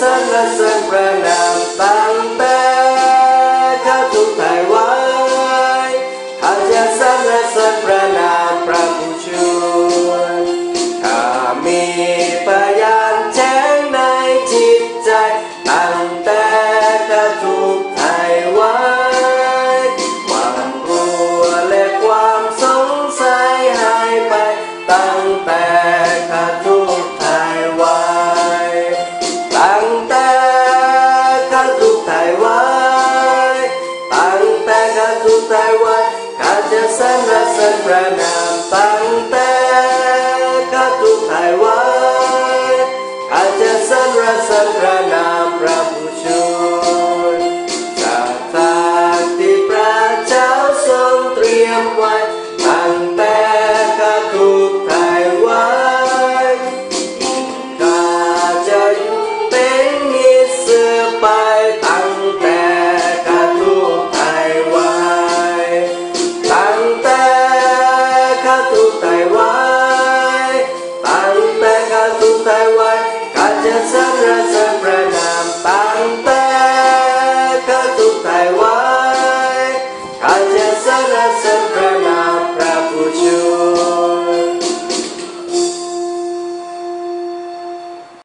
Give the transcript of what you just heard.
สรรเสริญประนามตั้งแต่ข้าทุกไทยไว้ข้าจะสรรเสริญประนามพระผู้ช่วยข้ามีพยานแจ้งในจิตใจตั้งแต่ สรรประนามตั้งแต่ข้าทุกทายไว้อาจจะสรรสรรประนามพระผู้ช่วยจากทางที่พระเจ้าทรงเตรียมไว้ตั้ง thy way, God just